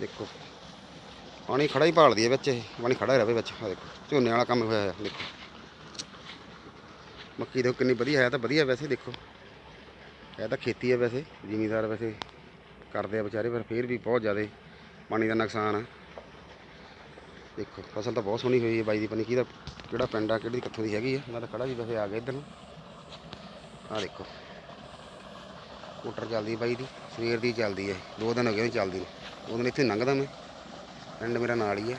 ਦੇਖੋ। ਪਾਣੀ ਖੜਾ ਹੀ ਭਾਲਦੀ ਹੈ ਵਿੱਚ ਇਹ, ਪਾਣੀ ਖੜਾ ਹੀ ਰਵੇ ਵਿੱਚ ਆ ਦੇਖੋ। ਝੋਨੇ ਵਾਲਾ ਕੰਮ ਹੋਇਆ ਹੈ ਦੇਖੋ। ਮੱਕੀ ਦੇਖੋ ਕਿੰਨੀ ਵਧੀਆ, ਹੈ ਤਾਂ ਵਧੀਆ ਵੈਸੇ ਦੇਖੋ। ਇਹ ਤਾਂ ਖੇਤੀ ਹੈ ਵੈਸੇ, ਜ਼ਿਮੀਦਾਰ ਵੈਸੇ ਕਰਦੇ ਆ ਵਿਚਾਰੇ, ਪਰ ਫਿਰ ਵੀ ਬਹੁਤ ਜ਼ਿਆਦਾ ਪਾਣੀ ਦਾ ਨੁਕਸਾਨ ਆ। ਦੇਖੋ, ਫਸਲ ਤਾਂ ਬਹੁਤ ਸੋਹਣੀ ਹੋਈ ਹੈ ਬਾਈ ਦੀ ਪਨੀ ਕਿਹਦਾ, ਕਿਹੜਾ ਪਿੰਡ ਆ, ਕਿਹੜੀ ਕਿੱਥੋਂ ਦੀ ਹੈਗੀ ਆ। ਮੈਂ ਤਾਂ ਖੜਾ ਵੀ ਵੈਸੇ ਆ ਗਿਆ ਇੱਧਰ ਨੂੰ। ਆ ਦੇਖੋ। ਮੋਟਰ ਚੱਲਦੀ ਹੈ ਬਾਈ ਦੀ, ਸਵੇਰ ਦੀ ਚੱਲਦੀ ਹੈ ਦੋ ਦਿਨ ਹੋ ਗਏ ਨੇ ਚੱਲਦੀ ਨੂੰ। ਦੋ ਦਿਨ ਇੱਥੇ ਲੰਘਦਾ ਮੈਂ। ਪਿੰਡ ਮੇਰਾ ਨਾਲ ਹੀ ਹੈ।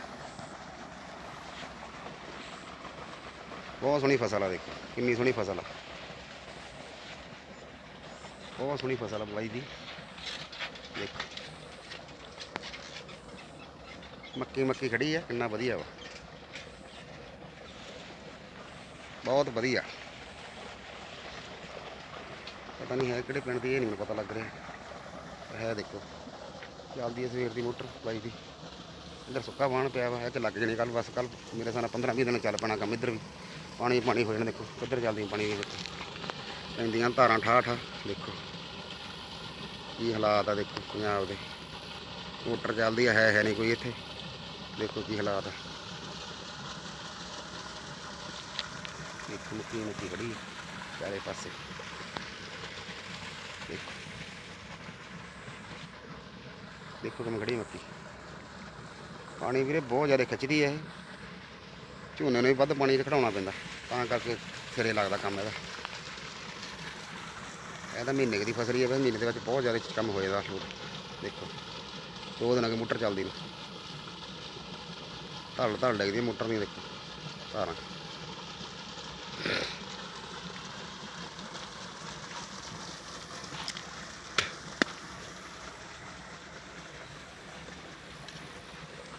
ਬਹੁਤ ਸੋਹਣੀ ਫਸਲ ਆ ਦੇਖੋ, ਕਿੰਨੀ ਸੋਹਣੀ ਫਸਲ ਆ। ਬਹੁਤ ਸੋਹਣੀ ਫਸਲ ਆ ਬਾਈ ਦੀ। ਦੇਖੋ। ਮੱਕੀ ਮੱਕੀ ਖੜੀ ਆ, ਕਿੰਨਾ ਵਧੀਆ ਵਾ। ਬਹੁਤ ਵਧੀਆ। ਪਤਾ ਨਹੀਂ ਹੈ ਕਿਹੜੇ ਪਿੰਡ ਦੀ, ਇਹ ਨਹੀਂ ਮੈਨੂੰ ਪਤਾ ਲੱਗ ਰਿਹਾ। ਹੈ ਦੇਖੋ। ਚੱਲਦੀ ਹੈ ਸਵੇਰ ਦੀ ਮੋਟਰ ਬਾਈ ਦੀ। ਇੱਧਰ ਸੁੱਕਾ ਬਾਣ ਪਿਆ ਵਾ, ਇਹ ਤੇ ਲੱਗ ਜਣੀ ਕੱਲ ਬਸ ਕੱਲ ਮੇਰੇ ਸਾਨਾ 15 20 ਦਿਨ ਚੱਲ ਪੈਣਾ ਕੰਮ ਇੱਧਰ ਵੀ। ਪਾਣੀ ਪਾਣੀ ਹੋ ਜਾਣਾ ਦੇਖੋ, ਕਿੱਧਰ ਚੱਲਦੀ ਪਾਣੀ ਦੇ ਵਿੱਚ ਪੈਂਦੀਆਂ ਧਾਰਾਂ ਠਾ ਠਾ ਦੇਖੋ। ਕੀ ਹਾਲਾਤ ਆ ਦੇਖੋ, ਪੰਜਾਬ ਦੇ। ਮੋਟਰ ਚੱਲਦੀ ਆ, ਹੈ ਹੈ ਨਹੀਂ ਕੋਈ ਇੱਥੇ। ਦੇਖੋ ਕੀ ਹਾਲਾਤ ਆ। ਦੇਖੋ ਮੱਕੀ ਮੱਕੀ ਖੜੀ ਚਾਰੇ ਪਾਸੇ। ਦੇਖੋ ਕਿਵੇਂ ਖੜੀ ਮੱਕੀ। ਪਾਣੀ ਵੀਰੇ ਬਹੁਤ ਜ਼ਿਆਦਾ ਖਿੱਚਦੀ ਹੈ ਇਹ। ਝੋਨੇ ਨੂੰ ਵੀ ਵੱਧ ਪਾਣੀ 'ਚ ਖੜਾਉਣਾ ਪੈਂਦਾ, ਤਾਂ ਕਰਕੇ ਸਿਰੇ ਲੱਗਦਾ ਕੰਮ ਇਹਦਾ। ਇਹ ਤਾਂ ਮਹੀਨੇ ਦੀ ਫਸਲ ਹੀ ਹੈ ਬਸ ਮਹੀਨੇ ਦੇ ਵਿੱਚ ਬਹੁਤ ਜ਼ਿਆਦਾ ਕੰਮ ਹੋ ਜਾਂਦਾ ਦੇਖੋ, ਦੋ ਦਿਨ ਅਗੇ ਮੋਟਰ ਚੱਲਦੀ ਨੂੰ। ਧੜ ਧੜ ਲੱਗਦੀ ਮੋਟਰ ਨਹੀਂ ਦੇਖੋ, ਧਾਰਾਂ।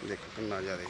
ਦੇਖੋ ਕਿੰਨਾ ਜ਼ਿਆਦਾ